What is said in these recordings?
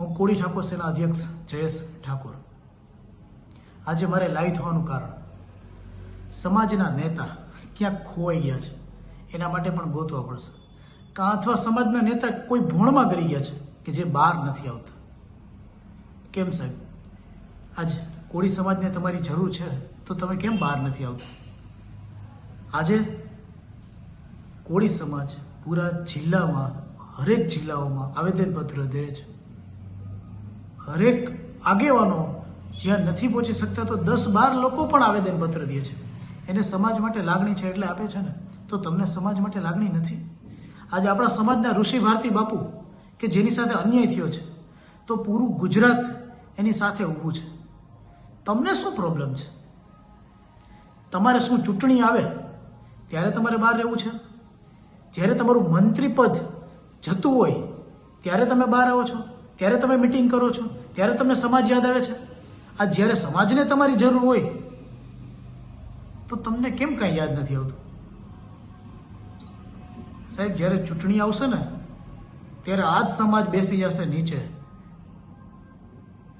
હું કોળી ઠાકોર સેના અધ્યક્ષ જયેશ ઠાકોર. આજે મારે લાઈવ થવાનું કારણ, સમાજના નેતા ક્યાંક ખોવાઈ ગયા છે, એના માટે પણ ગોતવા પડશે. કાં અથવા સમાજના નેતા કોઈ ભોણમાં કરી ગયા છે કે જે બહાર નથી આવતા. કેમ સાહેબ? આજ કોળી સમાજને તમારી જરૂર છે, તો તમે કેમ બહાર નથી આવતા? આજે કોળી સમાજ પૂરા જિલ્લામાં, હરેક જિલ્લાઓમાં આવેદનપત્ર દે છે. હરેક આગેવાનો જ્યાં નથી પહોંચી શકતા તો દસ બાર લોકો પણ આવેદનપત્ર દે છે. એને સમાજ માટે લાગણી છે એટલે આપે છે ને? તો તમને સમાજ માટે લાગણી નથી? આજે આપણા સમાજના ઋષિ ભારતી બાપુ કે જેની સાથે અન્યાય થયો છે, તો પૂરું ગુજરાત એની સાથે ઊભું છે. તમને શું પ્રોબ્લેમ છે? તમારે શું ચૂંટણી આવે, ત્યારે તમારે બહાર રહેવું છે? જ્યારે તમારું મંત્રી પદ જતું હોય, ત્યારે તમે બહાર આવો છો? ત્યારે તમે મિટિંગ કરો છો? ત્યારે તમને સમાજ યાદ આવે છે? આ જ્યારે સમાજને તમારી જરૂર હોય, તો તમને કેમ કાંઈ યાદ નથી આવતું? સાહેબ, જ્યારે ચૂંટણી આવશે ને, ત્યારે આ જ સમાજ બેસી જશે નીચે.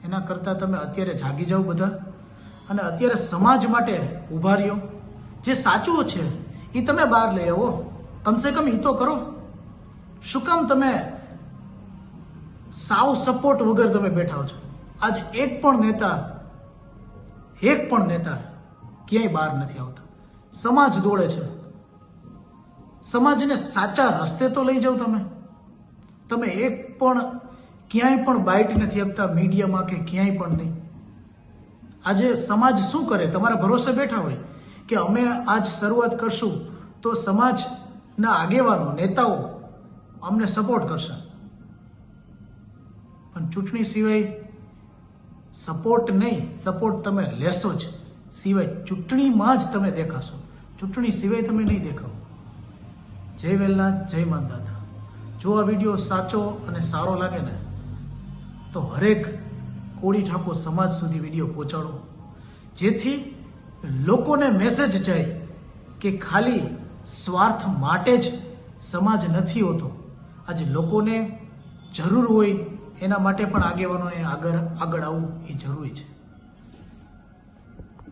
એના કરતાં તમે અત્યારે જાગી જાઓ બધા અને અત્યારે સમાજ માટે ઊભા રહ્યો. જે સાચું છે એ તમે બહાર લઈ આવો. કમસે કમ એ તો કરો. શું કામ તમે સાવ સપોર્ટ વગર તમે બેઠા છો. આજ એક પણ નેતા, એક પણ નેતા ક્યાંય બહાર નથી આવતા. સમાજ દોડે છે. સમાજને સાચા રસ્તે તો લઈ જાઓ તમે. તમે એક પણ, ક્યાંય પણ બાઇટ નથી આપતા મીડિયામાં કે ક્યાંય પણ નહીં. આજે સમાજ શું કરે? તમારા ભરોસે બેઠા હોય કે અમે આજ શરૂઆત કરશું, તો સમાજના આગેવાનો, નેતાઓ અમને સપોર્ટ કરશે. પણ ચૂંટણી સિવાય સપોર્ટ નહીં. સપોર્ટ તમે લેશો જ. સિવાય ચૂંટણીમાં જ તમે દેખાશો. ચૂંટણી સિવાય તમે નહીં દેખાવ. જય વહેલા જય માનદાતા જો આ વીડિયો સાચો અને સારો લાગે ને, તો હરેક કોળી ઠાકોર સમાજ સુધી વીડિયો પહોંચાડો. જેથી લોકોને મેસેજ જાય કે ખાલી સ્વાર્થ માટે જ સમાજ નથી હોતો. આજે લોકોને જરૂર હોય એના માટે પણ આગેવાનોને આગળ આગળ આવવું એ જરૂરી છે.